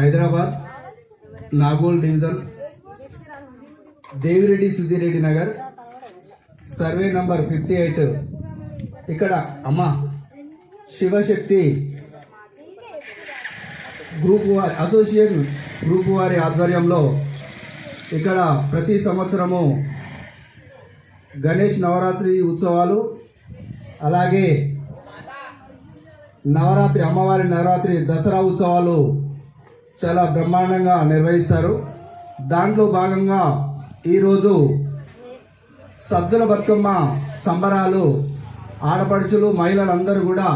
Hyderabad Nagole division Devireddy Sudhireddy Nagar survey number fifty eight. ఇక్కడ అమ్మ Shivashakti group వారి associate group వారి ఆధ్వర్యంలో ఇక్కడ ప్రతి సంవత్సరము గణేష్ నవరాత్రి ఉత్సవాలు అలాగే నవరాత్రి అమ్మవారి నవరాత్రి దసరా ఉత్సవాలు చాలా బ్రహ్మాండంగా నిర్వహిస్తారు. దాంట్లో భాగంగా ఈరోజు సద్దుల బతుకమ్మ సంబరాలు ఆడపడుచులు మహిళలందరూ కూడా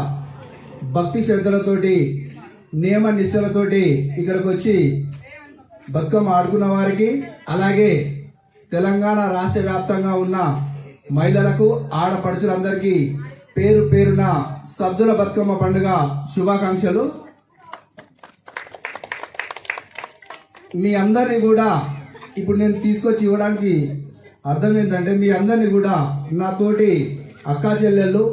భక్తి శ్రద్ధలతోటి నియమ నిష్ఠలతోటి ఇక్కడికి వచ్చి బతుకమ్మ ఆడుకున్న వారికి అలాగే తెలంగాణ రాష్ట్ర వ్యాప్తంగా ఉన్న మహిళలకు ఆడపడుచులందరికీ పేరు పేరున సద్దుల బతుకమ్మ పండుగ శుభాకాంక్షలు. మీ అందరినీ కూడా ఇప్పుడు నేను తీసుకొచ్చి ఇవ్వడానికి అర్థం ఏంటంటే మీ అందరినీ కూడా నాతోటి అక్కా చెల్లెళ్ళు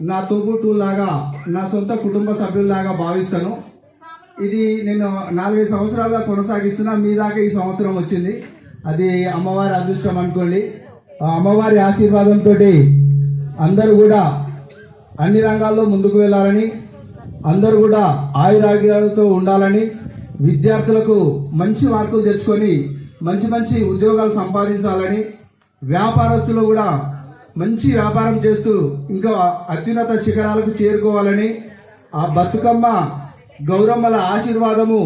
నా తోబుట్టులాగా నా సొంత కుటుంబ సభ్యుల్లాగా భావిస్తాను. ఇది నేను నాలుగైదు సంవత్సరాలుగా కొనసాగిస్తున్నా మీ దాకా ఈ సంవత్సరం వచ్చింది. అది అమ్మవారి అదృష్టం అనుకోండి. అమ్మవారి ఆశీర్వాదంతో అందరూ కూడా అన్ని రంగాల్లో ముందుకు వెళ్ళాలని అందరూ కూడా ఆయురాగ్యాలతో ఉండాలని విద్యార్థులకు మంచి మార్కులు తెచ్చుకొని మంచి మంచి ఉద్యోగాలు సంపాదించాలని వ్యాపారస్తులు కూడా మంచి వ్యాపారం చేస్తూ ఇంకా అత్యున్నత శిఖరాలకు చేరుకోవాలని ఆ బతుకమ్మ గౌరమ్మల ఆశీర్వాదము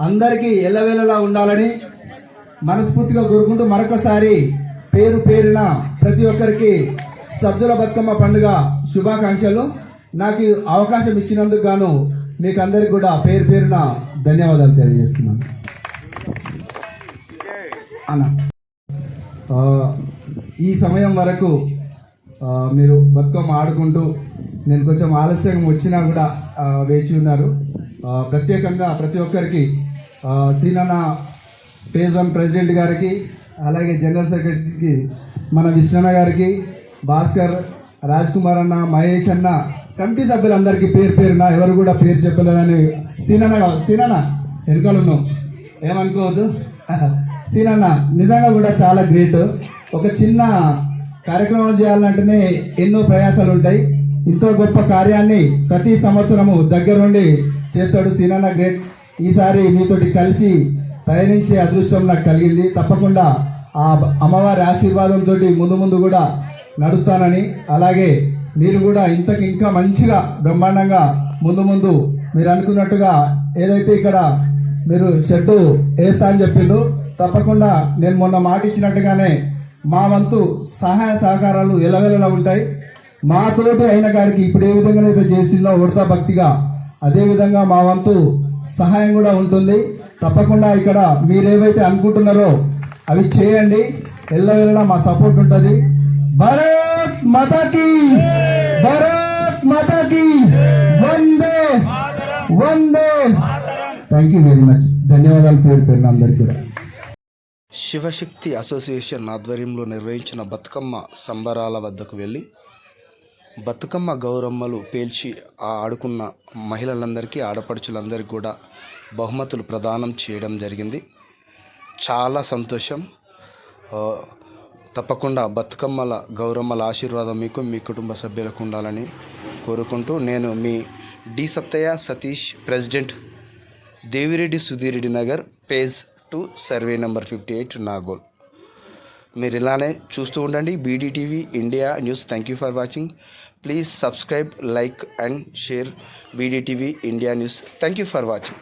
అందరికీ ఎల్లవేళలా ఉండాలని మనస్ఫూర్తిగా కోరుకుంటూ మరొకసారి పేరు పేరున ప్రతి ఒక్కరికి సద్దుల బతుకమ్మ పండుగ శుభాకాంక్షలు. నాకు అవకాశం ఇచ్చినందుకు గాను మీకు అందరికి కూడా పేరు పేరున ధన్యవాదాలు తెలియజేస్తున్నాను. అన్న ఈ సమయం వరకు మీరు బతుకమ్మ ఆడుకుంటూ నేను కొంచెం ఆలస్యంగా వచ్చినా కూడా వేచి ఉన్నారు. ప్రత్యేకంగా ప్రతి ఒక్కరికి సీనన్న పేజ్ వన్ ప్రెసిడెంట్ గారికి అలాగే జనరల్ సెక్రటరీకి మన విష్ణన్న గారికి భాస్కర్ రాజ్ కుమార్ అన్న మహేష్ అన్న కమిటీ సభ్యులందరికీ పేరు పేరున ఎవరు కూడా పేరు చెప్పలేదని సీనన్న కావాలి సీనన్న వెనుకలు ఉన్నావు ఏమనుకోవద్దు? సీనన్న నిజంగా కూడా చాలా గ్రేట్. ఒక చిన్న కార్యక్రమం చేయాలంటేనే ఎన్నో ప్రయాసాలు ఉంటాయి. ఇంతో గొప్ప కార్యాన్ని ప్రతి సంవత్సరము దగ్గరుండి చేస్తాడు సీనన్న గ్రేట్. ఈసారి మీతోటి కలిసి పయనించే అదృష్టం నాకు కలిగింది. తప్పకుండా ఆ అమ్మవారి ఆశీర్వాదంతో ముందు ముందు కూడా నడుస్తానని. అలాగే మీరు కూడా ఇంతకు ఇంకా మంచిగా బ్రహ్మాండంగా ముందు ముందు మీరు అనుకున్నట్టుగా ఏదైతే ఇక్కడ మీరు షెడ్డు వేస్తా అని చెప్పిండ్రు తప్పకుండా నేను మొన్న మాట ఇచ్చినట్టుగానే మా వంతు సహాయ సహకారాలు ఎలవెలలా ఉంటాయి. మాతోటి అయిన కాడికి ఇప్పుడు ఏ విధంగా అయితే చేసిందో ఉడతా భక్తిగా అదే విధంగా మా వంతు సహాయం కూడా ఉంటుంది. తప్పకుండా ఇక్కడ మీరేవైతే అనుకుంటున్నారో అవి చేయండి. ఎల్లవెల్లలా మా సపోర్ట్ ఉంటుంది. భరత్ మతకి! భారత్ మాతాకి వందే వందే థ్యాంక్ యూ వెరీ మచ్ ధన్యవాదాలు పేరు పేరున అందరికీ కూడా. శివశక్తి అసోసియేషన్ ఆధ్వర్యంలో నిర్వహించిన బతుకమ్మ సంబరాల వద్దకు వెళ్ళి బతుకమ్మ గౌరమ్మలు పేల్చి ఆడుకున్న మహిళలందరికీ ఆడపడుచులందరికీ కూడా బహుమతులు ప్రదానం చేయడం జరిగింది. చాలా సంతోషం. తప్పకుండా బతుకమ్మల గౌరమ్మల ఆశీర్వాదం మీకు మీ కుటుంబ సభ్యులకు ఉండాలని కోరుకుంటూ నేను మీ D Sattaiah Satish president Devireddy Sudhireddy Nagar phase two survey number fifty eight Nagole. మీరు ఇలానే చూస్తూ ఉండండి. BDTV India news. Thank you for watching. Please subscribe like and share BDTV India news. Thank you for watching.